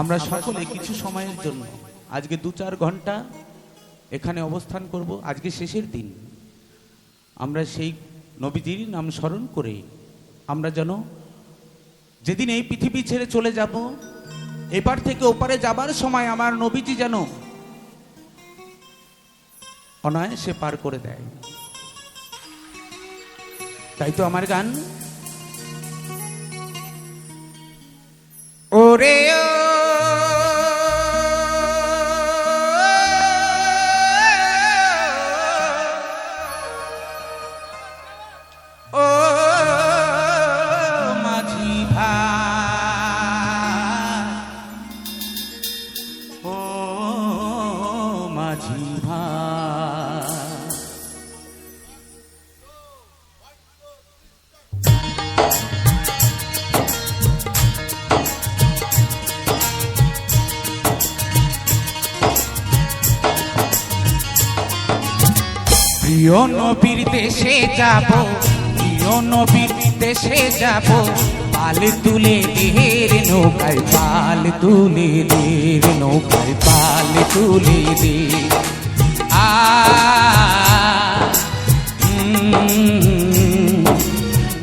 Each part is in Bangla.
আমরা সকলে কিছু সময়ের জন্য আজকে দু চার ঘণ্টা এখানে অবস্থান করব। আজকে শেষের দিন। আমরা সেই নবীজির নাম স্মরণ করে আমরা যেন যেদিন এই পৃথিবী ছেড়ে চলে যাব, এপার থেকে ওপারে যাবার সময় আমার নবীজি যেন অনায়াসে পার করে দেয়। তাই তো আমার গান। ওরে প্রিয় নবীর দেশে যাব, প্রিয় নবীর দেশে যাব। পাল তুলে দের নৌকায়, পাল তুলে দের নৌকায়, পাল তুলে দে। আ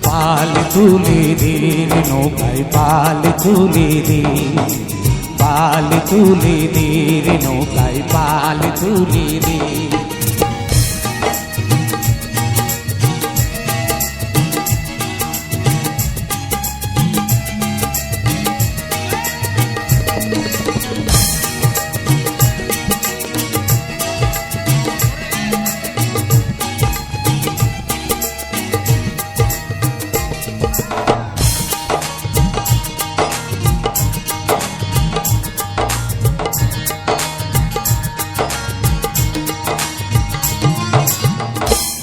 পাল তুলে দের নৌকায়, পাল তুলে দে। পাল তুলে দের নৌকায়, পাল তুলে দে।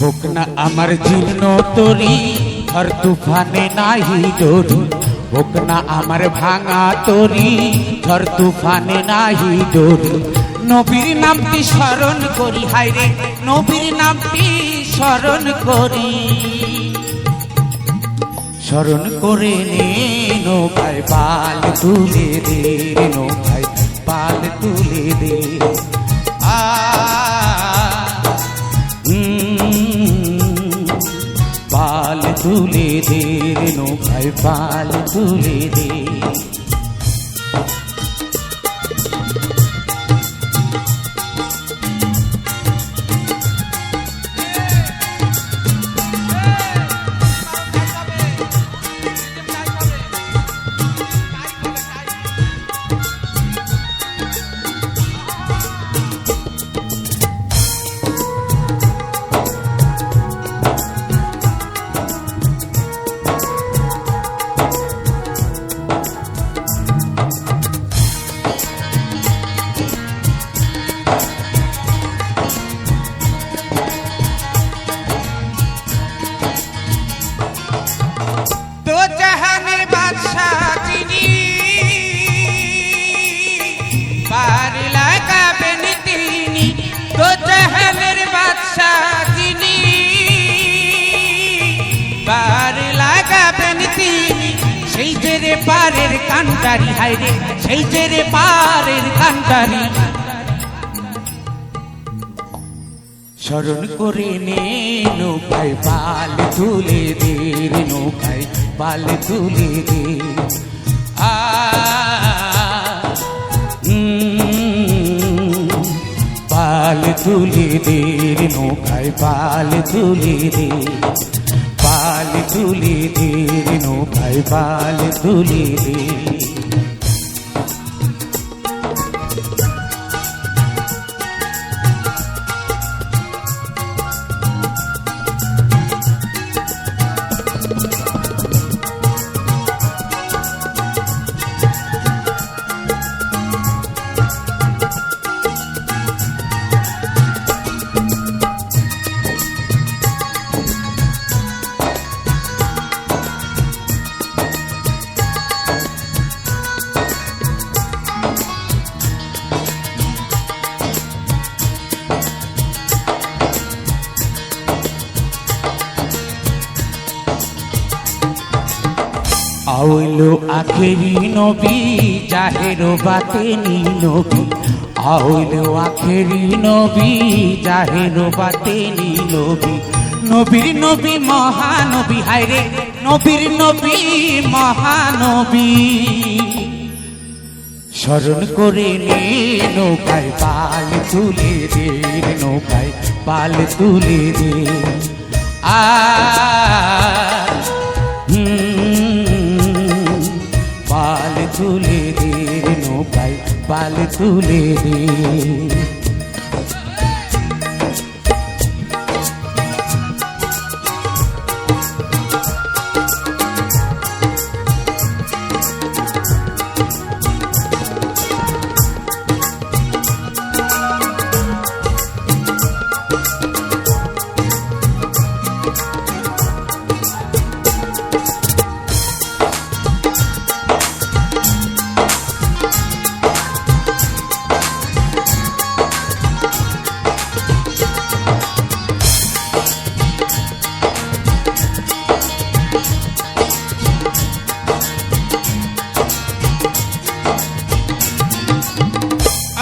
হোক না আমার জীর্ণ তরি, আর তুফানে নাহি ডরি হোক না আমার ভাঙা তরি ঝড় তুফানে নাহি ডরি নবীর নামটি স্মরণ করি হাইরে নবীর নামটি স্মরণ করি। স্মরণ করে নে নৌকায় পাল তুলে দে নৌকায় পাল তুলে দে। পাল তুলে দে সেই যে রে পারের কান্ডারি হাইরে সেই যে রে পারের কান্ডারি। স্মরণ করে নে নৌকায় পাল তুলে দে রে নৌকায় পাল তুলে দে। আ পাল তুলে দে রে নৌকায় পাল তুলে দে। পাল তুলি দে রে নৌকায় পাল তুলি দে আউলো আখেরি নবী, জাহের বাতেনি নবী। আউলো আখেরি নবী, জাহের বাতেনি নবী। নবীর নবী মহানবী, হায়রে, নবীর নবী মহানবী। স্মরণ করে নে নৌকায় পাল তুলে দে, নৌকায় পাল তুলে দে। আ তুলে দে নৌকায় পাল তুলে দে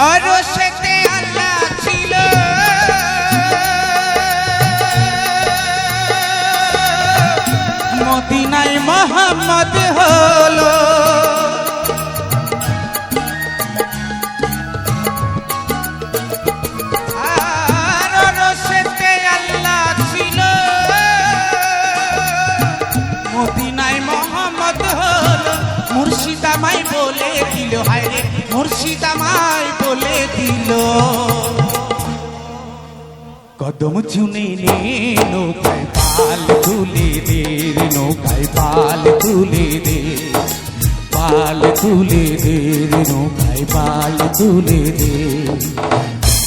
অরসেতে আল্লাহ ছিল। মদিনায় মোহাম্মদ হলো। কদম চুনে নে নৌকায় পাল তুলে দে নৌকায় পাল তুলে দে পাল তুলে দে নৌকায় পাল তুলে দে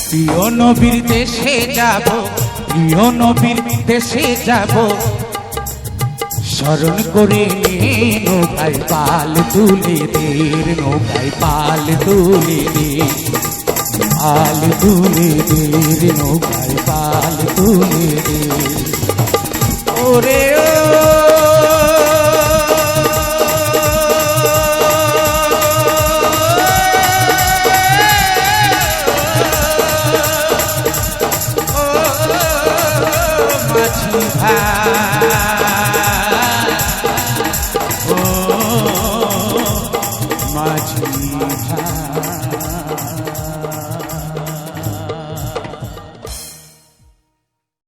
প্রিয় নবীর দেশে যাব, প্রিয় নবীর দেশে যাব। স্মরণ করে নে নৌকায় পাল তুলে দে নৌকায় পাল তুলে দে পাল তুলে দে নৌকায় পাল তুলে দে। ওরে ভাই।